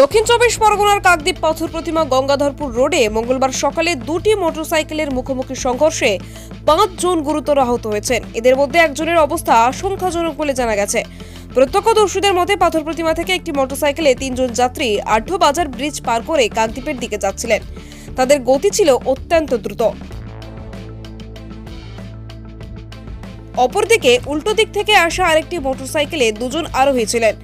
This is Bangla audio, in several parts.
দক্ষিণ চব্বিশ পরগনার কাকদ্বীপ পাথর প্রতিমা গঙ্গাধরপুর রোডে মঙ্গলবার সকালে দুটি মোটরসাইকেলের মুখোমুখি সংঘর্ষে পাঁচ জন গুরুতর আহত হয়েছেন। এদের মধ্যে একজনের অবস্থা আশঙ্কাজনক বলে জানা গেছে। প্রত্যক্ষদর্শীদের মতে পাথর প্রতিমা থেকে একটি মোটরসাইকেলে তিনজন যাত্রী আঢ্য বাজার ব্রিজ পার করে কাকদ্বীপের দিকে যাচ্ছিলেন। তাদের গতি ছিল অত্যন্ত দ্রুত। অপরদিকে উল্টো দিক থেকে আসা আরেকটি মোটরসাইকেলে দুজন আরোহী ছিলেন।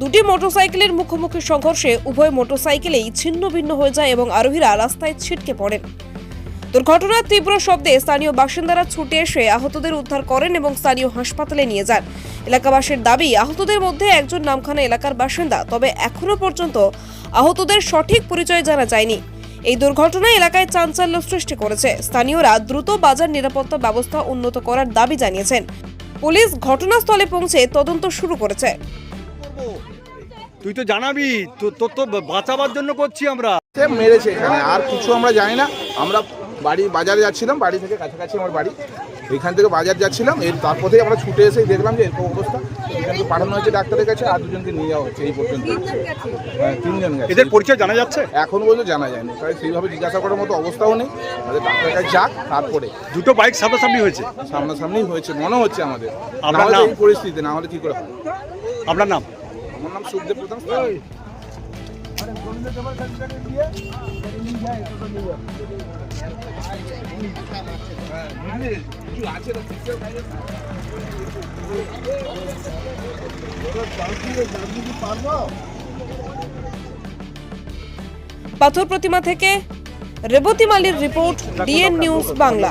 দুটি মোটরসাইকেলের মুখোমুখি সংঘর্ষে উভয় মোটরসাইকেলেই ছিন্ন ভিন্ন হয়ে যায় এবং আরোহীরা রাস্তায় ছিটকে পড়েন। দুর্ঘটনার তীব্র শব্দে স্থানীয় বাসিন্দারা ছুটে এসে আহতদের উদ্ধার করেন এবং স্থানীয় হাসপাতালে নিয়ে যান। এলাকাবাসীর দাবি, আহতদের মধ্যে একজন নামখানা এলাকার বাসিন্দা, তবে এখনও পর্যন্ত আহতদের সঠিক পরিচয় জানা যায়নি। এই দুর্ঘটনা এলাকায় চাঞ্চল্য সৃষ্টি করেছে। স্থানীয়রা দ্রুত বাজার নিরাপত্তা ব্যবস্থা উন্নত করার দাবি জানিয়েছেন। পুলিশ ঘটনাস্থলে পৌঁছে তদন্ত শুরু করেছে। করব। তুই তো জানাবি তো- তোর তো বাঁচাবার জন্য করছি আমরা। সে মেরেছে এখানে আর কিছু আমরা জানি না। আমরা বাড়ি বাজারে যাচ্ছিলাম বাড়ি থেকে কাছাকাছি আমার বাড়ি। এখান থেকে বাজার যাচ্ছিলাম এর তারপরেই আমরা ছুটে এসে দেখলাম যে এরকম অবস্থা। এখানকে পাঠানো হয়েছে ডাক্তারের কাছে আর দুজনকে নিয়ে যাওয়া হচ্ছে এই পর্যন্ত। হ্যাঁ তিনজন গেছে। এদের পরিচয় জানা যাচ্ছে? এখন পর্যন্ত জানা যায়নি। তাই সেইভাবে জিজ্ঞাসা করার মতো অবস্থাও নেই। আমাদের ডাক্তারের কাছে যাক তারপরে। দুটো বাইক সামনাসামনি হয়েছে? সামনাসামনি হয়েছে মনে হচ্ছে আমাদের। নাহলে এই পরিস্থিতি না হলে কি করে? আপনার নাম? আমার নাম সুখদেব প্রধান পাথর প্রতিমা থেকে রেবতী মালির রিপোর্ট ডিএন নিউজ বাংলা।